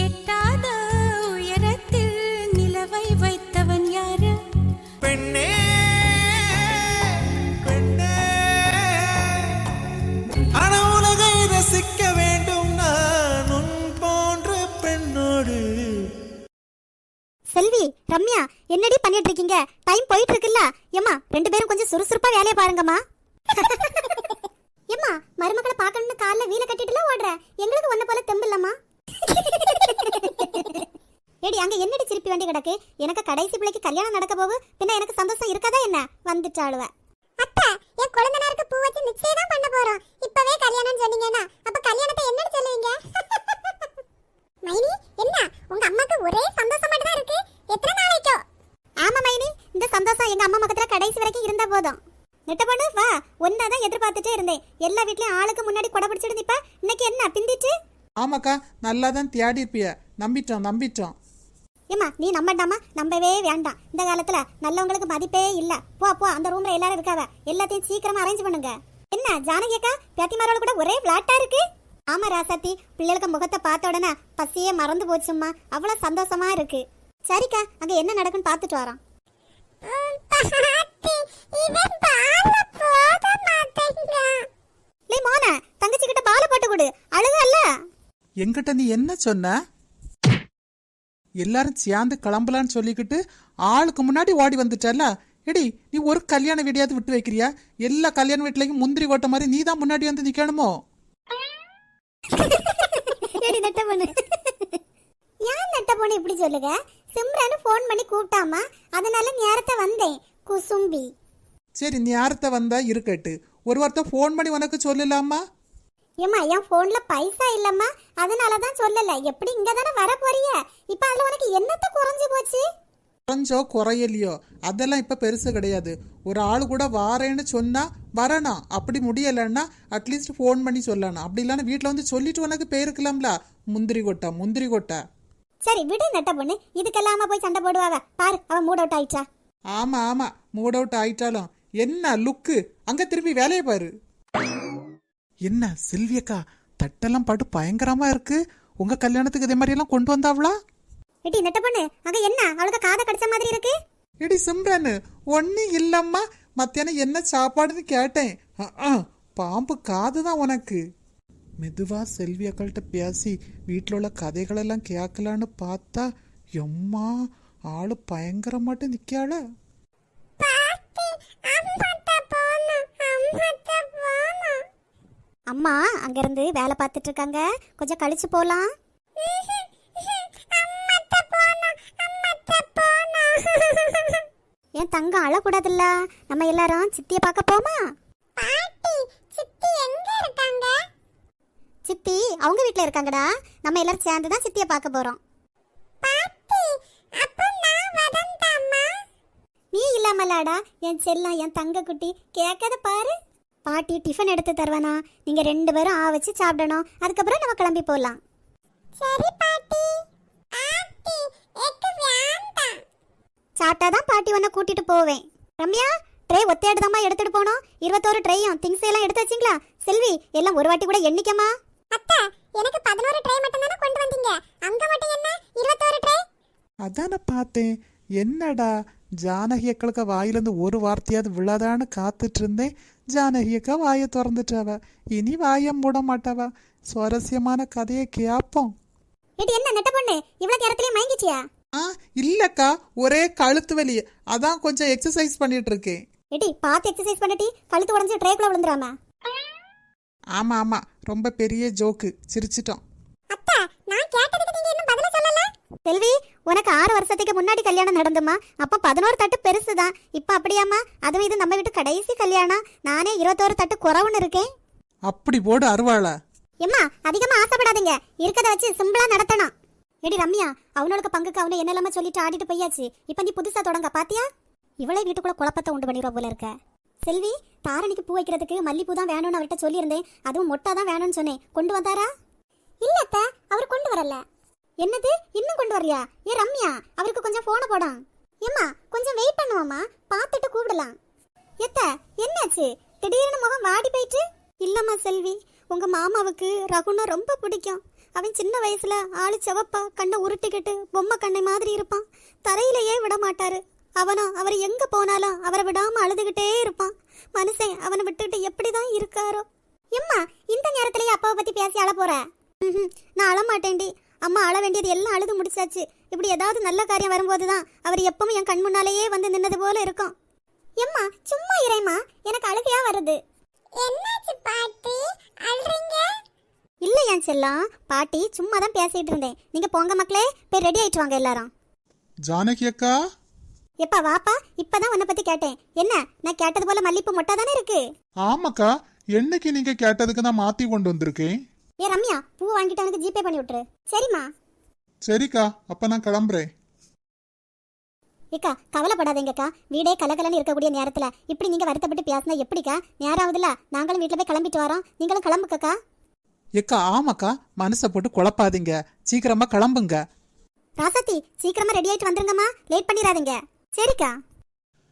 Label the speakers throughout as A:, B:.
A: எட்டாத உயரத்தில் நிலவை வைத்தவன் யாரு?
B: பெண்ணே பெண்ணே. அன உலகை ரசிக்க வேண்டும் நான் உன் போன்ற பெண்ணோடு.
C: செல்வி ரம்யா என்னடி பண்ணிட்டு இருக்கீங்க டைம் போயிட்டு இருக்குல்ல ஏம்மா ரெண்டு பேரும் கொஞ்சம் சுறுசுறுப்பா வேலையை பாருங்கம்மா. ஏம்மா மருமகளை பார்க்கணும்னு கால்ல வீல கட்டிட்டுல ஓடுற. எங்களுக்கு ஒன்ன போல தெம்பு இல்லம்மா ஏடி அங்க என்னடி சிரிப்பி வண்டி கிடக்கு. எனக்கு கடைசி பிள்ளைக்கு கல்யாணம் நடக்க போகு. பின்ன எனக்கு சந்தோஷம் இருக்காதா என்ன? வந்துட்டாளுவ அத்தை என் குழந்தைனாருக்கு பூ வச்சு நிச்சயம் தான் பண்ண போறோம். இப்பவே கல்யாணம் சொன்னீங்கன்னா அப்ப கல்யாணத்தை என்னன்னு சொல்லுவீங்க? மைனி என்ன? உங்க அம்மாக்கு ஒரே சந்தோஷமா தான் இருக்கு. எத்தனை நாளைக்கோ? ஆமா மைனி இந்த சந்தோஷம் எங்க அம்மா பக்கத்துல கடைசி வரைக்கும் இருந்தா போதும். நெட்ட பொண்ணு வா. ஒன்னாதான் எதிர்பார்த்துட்டே இருந்தேன். எல்லா வீட்லயும் ஆளுக்கு முன்னாடி கொடை பிடிச்சிட்டு நிப்ப. இன்னைக்கு என்ன பிந்திச்சு
D: ஆமாக்கா நல்லா தான் தேடி இருப்பிய நம்பிட்டோம் நம்பிட்டோம்.
C: ஏம்மா நீ நம்பண்டாமா நம்பவே வேண்டாம். இந்த காலத்துல நல்லவங்களுக்கு மதிப்பே இல்ல. போ போ அந்த ரூம்ல எல்லாரும் இருக்காவ. எல்லாத்தையும் சீக்கிரமா அரேஞ்ச் பண்ணுங்க. என்ன ஜானகி அக்கா பேத்திமாரோட கூட ஒரே விளாட்டா இருக்கு? ஆமா ராசாத்தி. பிள்ளைகளுக்கு முகத்தை பார்த்த உடனே பசியே மறந்து போச்சும்மா. அவ்வளவு சந்தோஷமா இருக்கு. சரிக்கா அங்க என்ன நடக்குன்னு பார்த்துட்டு வரோம். தங்கச்சி கிட்ட பால போட்டு கொடு. அழுகல்ல.
D: எங்கிட்ட நீ என்ன சொன்ன? எல்லாரும் சேர்ந்து கிளம்பலான்னு சொல்லிக்கிட்டு ஆளுக்கு முன்னாடி ஓடி வந்துட்டல எடி நீ ஒரு கல்யாண வீடியாவது விட்டு வைக்கிறியா? எல்லா கல்யாண வீட்லயும் முந்திரி கொட்ட மாதிரி நீ தான் முன்னாடி வந்து நிக்கணுமோ?
C: ஏன் நெட்ட பொண்ணு. இப்படி சொல்லுங்க சிம்ரனு ஃபோன் பண்ணி கூப்பிட்டாமா? அதனால நேரத்தை வந்தேன். குசும்பி.
D: சரி நீ யார்த்த வந்தா இருக்கட்டு. ஒரு வார்த்தை ஃபோன் பண்ணி உனக்கு சொல்லலாமா?
C: ஏம்மா என் ஃபோன்ல பைசா இல்லம்மா. அதனால தான் சொல்லல. எப்படி இங்க தானே வர போறிய இப்ப அதுல உனக்கு என்னத்த குறைஞ்சு போச்சு?
D: குறைஞ்சோ குறையலையோ? அதெல்லாம் இப்ப பெருசு கிடையாது. ஒரு ஆள் கூட வாரேன்னு சொன்னா வரணும். அப்படி முடியலைன்னா அட்லீஸ்ட் ஃபோன் பண்ணி சொல்லணும். அப்படி இல்லைன்னா வீட்டில் வந்து சொல்லிட்டு உனக்கு போயிருக்கலாம்ல முந்திரி கொட்டை முந்திரி கொட்டை.
C: சரி விடு நெட்ட பொண்ணு. இதுக்கெல்லாம போய் சண்டை போடுவாவ? பாரு அவ மூட் அவுட் ஆயிடுச்சா?
D: ஆமா ஆமா. மூட் அவுட் ஆயிட்டாலும் என்ன லுக்கு அங்க திருப்பி வேலையை பாரு. என்ன செல்வியக்கா தட்டெல்லாம் பாட்டு பயங்கரமா இருக்கு. உங்க கல்யாணத்துக்கு இதே மாதிரி எல்லாம் கொண்டு வந்தாவளா?
C: எட்டி நெட்ட பொண்ணு அங்க என்ன? அவளுக்கு காதை கடிச்ச மாதிரி இருக்கு.
D: எடி சிம்ரன் ஒண்ணு இல்லம்மா. மத்தியானம் என்ன சாப்பாடுன்னு கேட்டேன். பாம்பு காது தான் உனக்கு. மெதுவா செல்வி அக்கள்கிட்ட பேசி வீட்டில் உள்ள கதைகளெல்லாம் கேட்கலான்னு பார்த்தா எம்மா ஆளு பயங்கரமாட்டு நிக்காள
C: அம்மா அங்கிருந்து வேலை பார்த்துட்டு இருக்காங்க கொஞ்சம் கழிச்சு போலாம். என் தங்கம் அழக்கூடாதுல்ல? நம்ம எல்லாரும் சித்திய பார்க்க போமா? சித்தி அவங்க வீட்ல இருக்காங்கடா. நம்ம எல்லாரும் சேர்ந்து தான் சித்திய பார்க்க போறோம். நீ இல்லாமலாடா. என் செல்லம் என் தங்க குட்டி கேட்காத பாரு. பாட்டி டிஃபன் எடுத்து தருவானா? நீங்க ரெண்டு பேரும் ஆ வச்சு சாப்பிடணும். அதுக்கப்புறம் நம்ம கிளம்பி போலாம். சரி பாட்டி. சாப்பிட்டாதான் பாட்டி உன்னை கூட்டிட்டு போவேன். ரம்யா ட்ரே ஒத்தையாடுதாம்மா எடுத்துட்டு போனோம். இருபத்தோரு ட்ரேயும் திங்ஸ் எல்லாம் எடுத்து வச்சிங்களா? செல்வி எல்லாம் ஒரு வாட்டி கூட எண்ணிக்கமா அத்தை எனக்கு பதினோரு ட்ரே மட்டும் தானே கொண்டு வந்தீங்க. அங்க மட்டும் என்ன? இருபத்தோரு ட்ரே
D: அதான பார்த்தேன். என்னடா ஜானகி அக்களுக்கு வாயிலிருந்து ஒரு வார்த்தையாவது விழாதான்னு காத்துட்டு இருந்தேன் ஜானகி அக்கா வாயை திறந்துட்டாவ. இனி வாயை மூட மாட்டாவா. சுவாரஸ்யமான கதையை கேட்போம்
C: ஏடி என்ன நெட்ட பொண்ணு? இவ்வளவு நேரத்திலே மயங்கிச்சியா
D: ஆ இல்லக்கா. ஒரே கழுத்து வலி. அதான் கொஞ்சம் எக்ஸசைஸ் பண்ணிட்டு இருக்கேன்
C: ஏடி பார்த்து எக்ஸசைஸ் பண்ணிட்டு கழுத்து உடஞ்சு ட்ரேக்குள்ள விழுந்துராம
D: ஆமா ஆமா. ரொம்ப பெரிய ஜோக்கு சிரிச்சிட்டோம்.
C: அத்தா நான் கேட்டதுக்கு நீங்க இன்னும் பதில செல்வி உனக்கு ஆறு வருஷத்துக்கு முன்னாடி கல்யாணம் நடந்துமா அப்ப பதினோரு தட்டு பெருசுதான். இப்ப அப்படியாம்மா? அதுவும் இது நம்ம வீட்டு கடைசி கல்யாணம். நானே இருபத்தோரு தட்டு குறவுன்னு இருக்கேன்.
D: அப்படி போடு அருவாளா.
C: எம்மா அதிகமா ஆசைப்படாதீங்க. இருக்கத வச்சு சிம்பிளா நடத்தணும். எடி ரம்யா அவனோட பங்குக்கு அவனை என்ன சொல்லிட்டு ஆடிட்டு போயாச்சு. இப்ப நீ புதுசா தொடங்க பாத்தியா? இவளே வீட்டுக்குள்ள குழப்பத்தை உண்டு பண்ணிடுவா போல இருக்க. செல்வி தாரணிக்கு பூ வைக்கிறதுக்கு மல்லிப்பூ தான் வேணும்னு அவர்கிட்ட சொல்லியிருந்தேன். அதுவும் மொட்டை தான் வேணும்னு சொன்னேன். கொண்டு வந்தாரா? இல்ல அத்தை, அவர் கொண்டு வரல. என்னது? இன்னும் கொண்டு வரலையா? ஏ ரம்யா அவருக்கு கொஞ்சம் போன போடாம். ஏம்மா கொஞ்சம் வெயிட் பண்ணுவோம்மா. பார்த்துட்டு கூப்பிடலாம். எத்த என்னாச்சு? திடீர்னு முகம் வாடி போயிட்டு இல்லம்மா செல்வி உங்க மாமாவுக்கு ரகுனா ரொம்ப பிடிக்கும். அவன் சின்ன வயசுல ஆளு செவப்பா கண்ணை உருட்டிக்கிட்டு பொம்மை கண்ணை மாதிரி இருப்பான். தரையிலேயே விட மாட்டாரு. அவனா அவர் எங்க போனாலும் அவரை விடாம அழுதுகிட்டே இருப்பான். மனுஷன் அவனை விட்டுட்டு எப்படிதான் இருக்காரோ. எம்மா இந்த நேரத்திலேயே அப்பாவை பத்தி பேசி அழ போற நான் அழமாட்டேன்டி. அம்மா அழ வேண்டியது எல்லாம் அழுது முடிச்சாச்சு. இப்படி ஏதாவது நல்ல காரியம் வரும்போது தான் அவர் எப்பவும் என் கண் முன்னாலேயே வந்து நின்னது போல இருக்கும். எம்மா சும்மா இறைமா எனக்கு அழுகையா வருது. என்னாச்சு பாட்டி? அழுறீங்க? இல்ல என் செல்லம் பாட்டி சும்மா தான் பேசிட்டு இருந்தேன். நீங்க போங்க மக்களே போய் ரெடி ஆயிட்டு வாங்க எல்லாரும்.
D: ஜானகி அக்கா?
C: எப்பா வாப்பா இப்பதான் உன்னை பத்தி கேட்டேன். என்ன நான் கேட்டது போல மல்லிப்பூ மொட்டை தானே இருக்கு?
D: ஆமாக்கா என்னைக்கு நீங்க கேட்டதுக்கு நான் மாத்தி கொண்டு வந்திருக்கேன்?
C: ஏ ரம்யா பூ வாங்கிட்டு எனக்கு ஜிபே பண்ணி விட்டுரு. சரிம்மா.
D: சரிக்கா அப்ப நான் கிளம்புறேன்.
C: ஏக்கா கவலைப்படாதீங்கக்கா. வீடே கலகலன்னு இருக்கக்கூடிய நேரத்துல. இப்படி நீங்க வருத்தப்பட்டு பேசினா எப்படிக்கா? நேரம் ஆகுதுல நாங்களும் வீட்டுல போய் கிளம்பிட்டு வரோம். நீங்களும் கிளம்புக்கக்கா
D: ஏக்கா ஆமாக்கா. மனசை போட்டு குழப்பாதீங்க. சீக்கிரமா கிளம்புங்க.
C: ராசாத்தி சீக்கிரமா ரெடி ஆயிட்டு வந்துருங்கம்மா. லேட் பண்ணிடாதீங்க. சரிக்கா.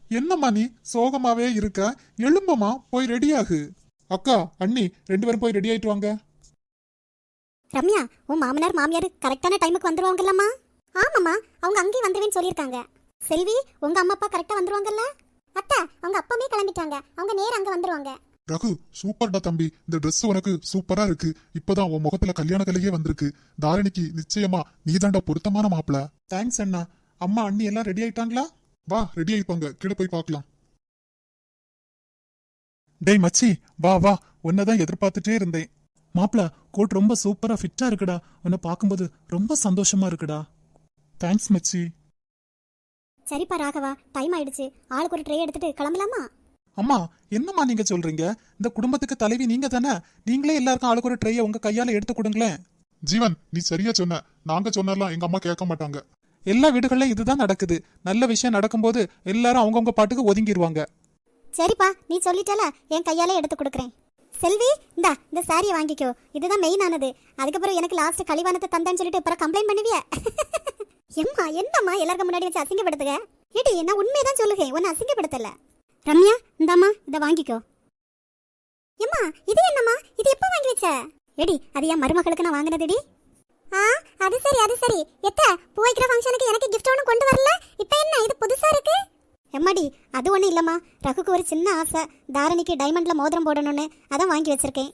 D: என்னம்மா நீ சோகமாவே இருக்க? எழும்புமா போய் ரெடியாகு அக்கா அண்ணி ரெண்டு பேரும் போய் ரெடி ஆயிட்டு வாங்க.
C: ரம்யா உன் மாமனார் மாமியார் கரெக்டான டைமுக்கு வந்துருவாங்கல்லம்மா. ஆமாம்மா அவங்க அங்கேயும் வந்துருவேன்னு சொல்லியிருக்காங்க. செல்வி உங்க அம்மா அப்பா கரெக்டாக வந்துருவாங்கல்ல? அத்தை அவங்க அப்பாமே கிளம்பிட்டாங்க. அவங்க நேரா அங்கே வந்துருவாங்க.
E: ரகு சூப்பர்டா தம்பி. இந்த Dress உனக்கு சூப்பரா இருக்கு. இப்பதான் உன் முகத்துல கல்யாண கலையே வந்திருக்கு. தாரிணிக்கு நிச்சயமா நீதாண்டா பொருத்தமான மாப்பிள.
D: தேங்க்ஸ் அண்ணா. அம்மா அண்ணி எல்லாம் ரெடி ஆயிட்டாங்களா?
E: வா ரெடி ஆயிப்பாங்க. கீழே போய் பார்க்கலாம்.
D: டேய் மச்சி வா வா. உன்னதான் எதிர்பார்த்துட்டே இருந்தேன். மாப்பிள கோட் ரொம்ப சூப்பரா ஃபிட்டா இருக்குடா. உன்னை பார்க்கும்போது ரொம்ப சந்தோஷமா இருக்குடா. தேங்க்ஸ் மச்சி.
C: சரிப்பா ராகவா. டைம் ஆயிடுச்சு. ஆளுக்கு ஒரு ட்ரே எடுத்துட்டு கிளம்பலாமா?
D: அம்மா என்னம்மா நீங்க சொல்றீங்க? இந்த குடும்பத்துக்கு தலைவி நீங்க தானே? நீங்களே எல்லாருக்கும் ஆளுக்கு ஒரு ட்ரையை உங்க கையால எடுத்து கொடுங்களேன்.
E: ஜீவன் நீ சரியா சொன்ன. நாங்க சொன்னாலாம் எங்க அம்மா கேட்க மாட்டாங்க.
D: எல்லா வீடுகள்லயும் இதுதான் நடக்குது. நல்ல விஷயம் நடக்கும்போது எல்லாரும் அவங்கவுங்க பாட்டுக்கு ஒதுங்கிடுவாங்க
C: சரிப்பா நீ சொல்லிட்டல. என் கையாலே எடுத்து கொடுக்குறேன். செல்வி இந்தா இந்த சாரியை வாங்கிக்கோ. இதுதான் மெயின் ஆனது. அதுக்கப்புறம் எனக்கு லாஸ்ட் கழிவானத்தை தந்தேன்னு சொல்லிட்டு அப்புறம் கம்ப்ளைண்ட் பண்ணுவிய? எம்மா என்னம்மா எல்லாருக்கும் முன்னாடி வச்சு அசிங்கப்படுத்துக? ஏடி நான் உண்மையதான் சொல்லுங்க உன்னை அசிங்கப்படுத்தல. ரம்யா இந்தாம்மா இதை வாங்கிக்கோ. எம்மா இது என்னம்மா? இது எப்போ வாங்கி வச்ச? எடி அது என் மருமகளுக்கு நான் வாங்கினதுடி. ஆ அது சரி அது சரி. எத்த பூ வைக்கிற ஃபங்க்ஷனுக்கு எனக்கு கிஃப்ட் ஒன்றும் கொண்டு வரல? இப்போ என்ன இது புதுசாக இருக்குது எம்மாடி அது ஒன்றும் இல்லைம்மா. ரகுக்கு ஒரு சின்ன ஆசை. தாரணிக்கு டைமண்டில் மோதிரம் போடணும்னு. அதான் வாங்கி வச்சிருக்கேன்.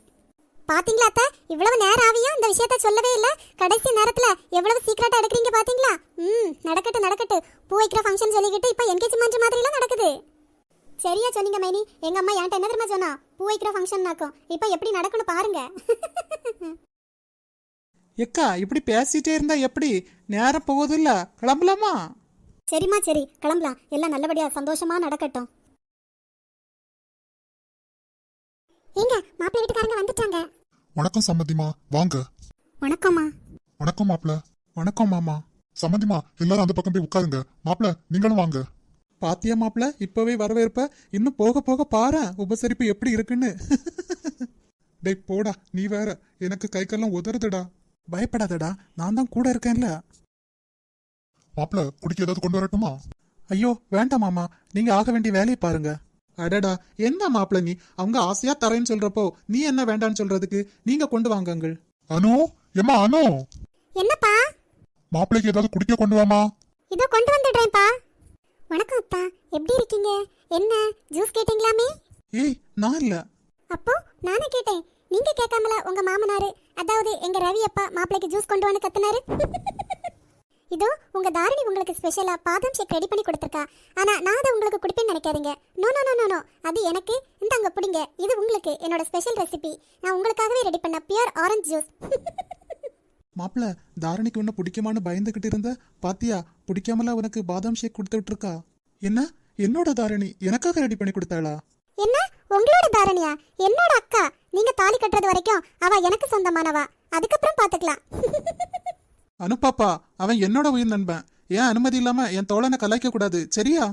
C: பாத்தீங்களா அத்தை? இவ்வளவு நேரம் ஆவியும் இந்த விஷயத்த சொல்லவே இல்லை. கடைசி நேரத்தில் எவ்வளவு சீக்கிரட்டா எடுக்கிறீங்க பாத்தீங்களா? ம் நடக்கட்டு நடக்கட்டு பூ வைக்கிற ஃபங்க்ஷன் சொல்லிக்கிட்டு இப்போ என்கேஜ்மெண்ட் மாதிரிலாம் எல்லாம் நடக்குது. சரியா சொன்னீங்க மைனி. எங்க அம்மா என்கிட்ட என்ன தெரியுமா சொன்னா? பூ வைக்கிற ஃபங்க்ஷன் நாக்கும் இப்போ எப்படி நடக்கும்னு பாருங்க.
D: எக்கா இப்படி பேசிட்டே இருந்தா எப்படி? நேரம் போகுது இல்ல? கிளம்பலாமா?
C: சரிம்மா சரி. கிளம்பலாம். எல்லாம் நல்லபடியா சந்தோஷமா நடக்கட்டும். ஏங்க மாப்பிள்ளை வீட்டுக்காரங்க வந்துட்டாங்க.
E: வணக்கம் சம்மதிமா வாங்க.
C: வணக்கம்மா.
E: வணக்கம் மாப்பிள
D: வணக்கம் மாமா.
E: சம்மதிமா எல்லாரும் அந்த பக்கம் போய் உட்காருங்க. மாப்பிள நீங்களும் வாங்க.
D: பாத்தியா மாப்பிள இப்பவே வரவேற்ப இன்னும் போக போக பாரு உபசரிப்பு எப்படி இருக்குன்னு. டேய் போடா. நீ வேற. எனக்கு கை கால்லாம் உதறுதுடா. பயப்படாதடா. நான் தான் கூட இருக்கேன்ல.
E: மாப்பிள குடிக்க ஏதாவது கொண்டு வரட்டுமா?
D: ஐயோ வேண்டாம் மாமா. நீங்க ஆக வேண்டிய வேலையை பாருங்க. அடடா என்ன மாப்பிள நீ? அவங்க ஆசையா தரேன்னு சொல்றப்போ நீ என்ன வேண்டான்னு சொல்றதுக்கு? நீங்க கொண்டு வாங்கங்கள்.
E: அனு எம்மா அனு?
C: என்னப்பா?
E: மாப்பிளைக்கு ஏதாவது குடிக்க கொண்டு வாமா.
C: இதோ கொண்டு வந்துடுறேன்ப்பா. வணக்கம் அத்தா. எப்படி இருக்கீங்க? என்ன ஜூஸ் கேட்டீங்களாமே?
D: ஏய் நான் இல்ல.
C: அப்போ நானே கேட்டேன். நீங்க கேட்காமல உங்க மாமனாரு அதாவது எங்க ரவி அப்பா மாப்பிளைக்கு ஜூஸ் கொண்டு வந்து கத்துனாரு? இதோ உங்க தாரணி உங்களுக்கு ஸ்பெஷலா பாதாம் ஷேக் ரெடி பண்ணி கொடுத்துருக்கா. ஆனா நான் அதை உங்களுக்கு குடிப்பேன்னு நினைக்காதீங்க. நோ நோ நோ நோ அது எனக்கு. இந்தாங்க பிடிங்க. இது உங்களுக்கு என்னோட ஸ்பெஷல் ரெசிபி நான் உங்களுக்காகவே ரெடி பண்ண பியூர் ஆரஞ்சு ஜூஸ்
D: மாப்பிள தாரணிக்கு உன்ன பிடிக்குமான்னு பயந்துகிட்டு இருந்த பாத்தியா பிடிக்காமல உனக்கு பாதாம் ஷேக் கொடுத்து விட்டுருக்கா? என்ன? என்னோட தாரணி எனக்காக ரெடி பண்ணி கொடுத்தாளா?
C: என்ன? உங்களோட தாரணியா? என்னோட அக்கா? நீங்க தாலி கட்டுறது வரைக்கும் அவ எனக்கு சொந்தமானவா? அதுக்கப்புறம் பாத்துக்கலாம்.
D: அனுப்பாப்பா அவன் என்னோட உயிர் நண்பன். ஏன் அனுமதி இல்லாம என் தோழனை கலாய்க்க கூடாது சரியா?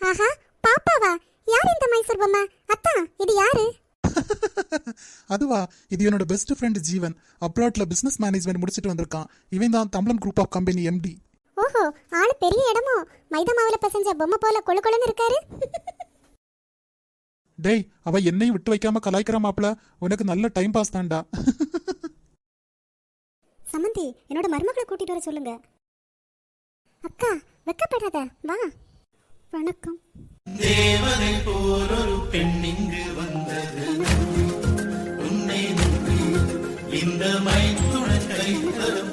C: ஆஹா பாப்பாவா? யார் இந்த மைசூர் பொம்மை? அத்தா இது யாரு?
D: அதுவா இது என்னோட பெஸ்ட் ஃப்ரெண்ட் ஜீவன். அப்ராட்ல பிசினஸ் மேனேஜ்மெண்ட் முடிச்சிட்டு வந்திருக்கான். இவன் தான் தமிழன் குரூப் ஆஃப் கம்பெனி எம்டி
C: ஓஹோ ஆளு பெரிய இடமோ? மைதா மாவுல பசஞ்ச பொம்மை போல கொழு கொழுன்னு இருக்காரு.
D: டேய் அவ என்னையும் விட்டு வைக்காம கலாய்க்கிற மாப்பிள. உனக்கு நல்ல டைம் பாஸ் தான்டா.
C: சமந்தி என்னோட மருமகளை கூட்டிட்டு வர சொல்லுங்க. அக்கா வெக்கப்படாத வா. வணக்கம்.
B: தேவதை போலொரு பெண்ணிங்கு வந்தது. உன்னை இந்த மைத்துடன் கைத்தலம்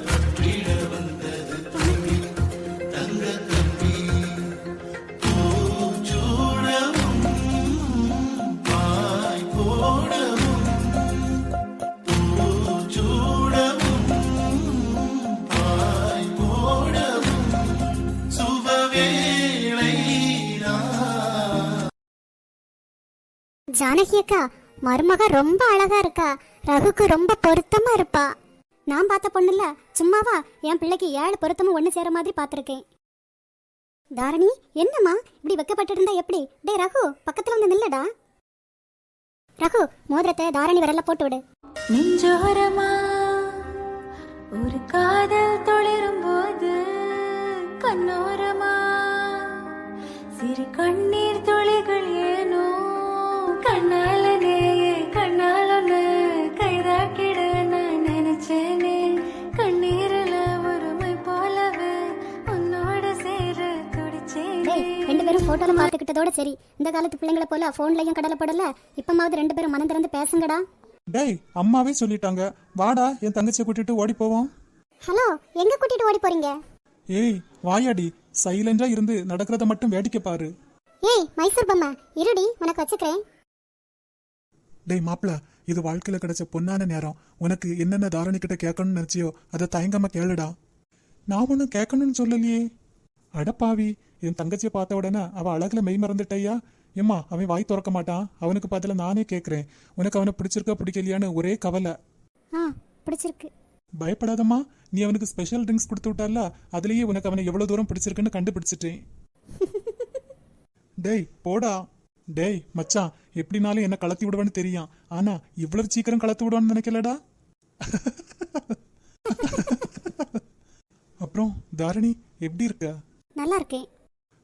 C: ஜானகி அக்கா மருமக ரொம்ப அழகா இருக்கா. ரகுக்கு ரொம்ப பொருத்தமா இருப்பா. நான் பார்த்த பொண்ணுல சும்மாவா என் பிள்ளைக்கு ஏழு பொருத்தமும் ஒண்ணு சேர மாதிரி பார்த்திருக்கேன். தாரணி என்னம்மா? இப்படி வெக்கப்பட்டு இருந்தா எப்படி? டே ரகு பக்கத்துல வந்து நில்லடா. ரகு மோதிரத்தை தாரணி விரல்ல போட்டு விடு.
A: நெஞ்சோரமா ஒரு காதல் தொளிரும் போது கண்ணோரமா. சிறு கண்ணீர்
C: பார்த்துக்கிட்டதோட சரி. இந்த காலத்து பிள்ளைங்களை போல போன்லயும் கடலை படல. இப்பமாவது ரெண்டு பேரும் மனம் திறந்து பேசுங்கடா.
D: டேய் அம்மாவே சொல்லிட்டாங்க. வாடா என் தங்கச்சியை கூட்டிட்டு ஓடி போவோம்.
C: ஹலோ எங்க கூட்டிட்டு ஓடி போறீங்க?
D: ஏய் வாயாடி. சைலண்டா இருந்து நடக்கிறத மட்டும் வேடிக்கை பாரு.
C: ஏய் மைசூர் பொம்மை. இருடி உனக்கு வச்சுக்கிறேன்.
D: டேய் மாப்ள இது வாழ்க்கையில கிடைச்ச பொன்னான நேரம். உனக்கு என்னென்ன தாரணி கிட்ட கேட்கணும்னு நினைச்சியோ அதை தயங்காம கேளுடா. நான் ஒன்றும் கேட்கணும்னு சொல்லலையே. அடப்பாவி என் தங்கச்சியை பார்த்த உடனே அவ அழகுல மெய் மறந்துட்டய்யா. ஏம்மா அவன் வாய் திறக்க மாட்டான். அவனுக்கு பதிலா நானே கேட்குறேன் உனக்கு அவனை பிடிச்சிருக்கா பிடிக்கலையான்னு ஒரே கவலை.
C: ஆ பிடிச்சிருக்கு.
D: பயப்படாதம்மா. நீ அவனுக்கு ஸ்பெஷல் ட்ரிங்க்ஸ் கொடுத்து விட்டால அதுலயே உனக்கு அவனை எவ்வளவு தூரம் பிடிச்சிருக்குன்னு கண்டுபிடிச்சிட்டேன். டேய் போடா. டேய் மச்சான் எப்படினாலும் என்ன கலத்தி விடுவேன்னு தெரியும். ஆனா இவ்வளவு சீக்கிரம் கலத்தி விடுவான்னு நினைக்கலடா. அப்புறம் தாரணி எப்படி இருக்க?
C: நல்லா இருக்கேன்.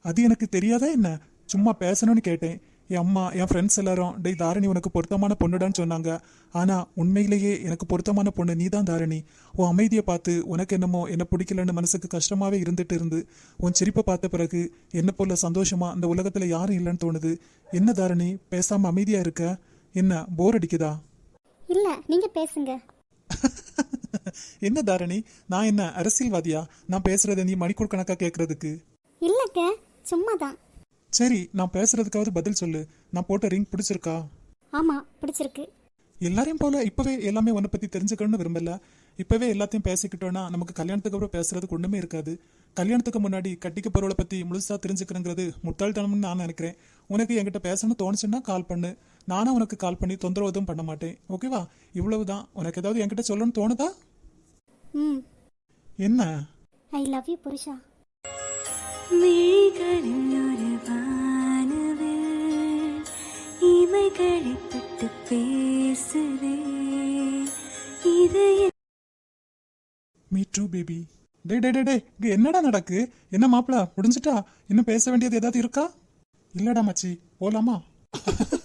D: அது எனக்கு தெரியாதா என்ன? சும்மா பேசணும்னு கேட்டேன். என் அம்மா என் ஃப்ரெண்ட்ஸ் எல்லாரும் டேய் தாரணி உனக்கு பொருத்தமான பொண்ணுடான்னு சொன்னாங்க. ஆனா உண்மையிலேயே எனக்கு பொருத்தமான பொண்ணு நீ தான் தாரணி. உன் அமைதியை பார்த்து உனக்கு என்னமோ என்ன பிடிக்கலன்னு மனசுக்கு கஷ்டமாவே இருந்துட்டு இருந்து உன் சிரிப்பை பார்த்த பிறகு என்ன போல சந்தோஷமா அந்த உலகத்துல யாரும் இல்லைன்னு தோணுது. என்ன தாரணி பேசாம அமைதியா இருக்க? என்ன போர் அடிக்குதா?
C: இல்ல நீங்க பேசுங்க.
D: என்ன தாரணி நான் என்ன அரசியல்வாதியா? நான் பேசுறத நீ மணிக்கூர் கணக்கா கேட்கறதுக்கு
C: இல்லங்க சும்மா தான்
D: சரி நான் பேசுறதுக்காவது பதில் சொல்லு. நான் போட்ட ரிங் பிடிச்சிருக்கா?
C: ஆமா பிடிச்சிருக்கு.
D: எல்லாரையும் போல இப்பவே எல்லாமே உன்னை பத்தி தெரிஞ்சுக்கணும்னு விரும்பல. இப்பவே எல்லாத்தையும் பேசிக்கிட்டோம்னா நமக்கு கல்யாணத்துக்கு அப்புறம் பேசுறதுக்கு ஒண்ணுமே இருக்காது. கல்யாணத்துக்கு முன்னாடி கட்டிக்க போறவளை பத்தி முழுசா தெரிஞ்சுக்கிறங்கிறது முட்டாள்தனம்னு நான் நினைக்கிறேன். உனக்கு என்கிட்ட பேசணும்னு தோணுச்சுன்னா கால் பண்ணு. நானும் உனக்கு கால் பண்ணி தொந்தரவு எதுவும் பண்ண மாட்டேன். ஓகேவா? இவ்வளவுதான். உனக்கு ஏதாவது என்கிட்ட சொல்லணும்னு தோணுதா?
C: ம்.
D: என்ன?
C: ஐ லவ் யூ புருஷா.
A: விழிகளில் ஒரு வானவில் இமைகளை தொட்டு பேசுதே இது
D: மீ பேபி டே டே டே டே இங்க என்னடா நடக்கு? என்ன மாப்பிள முடிஞ்சிட்டா? இன்னும் பேச வேண்டியது ஏதாவது இருக்கா? இல்லடா மச்சி. போலாமா?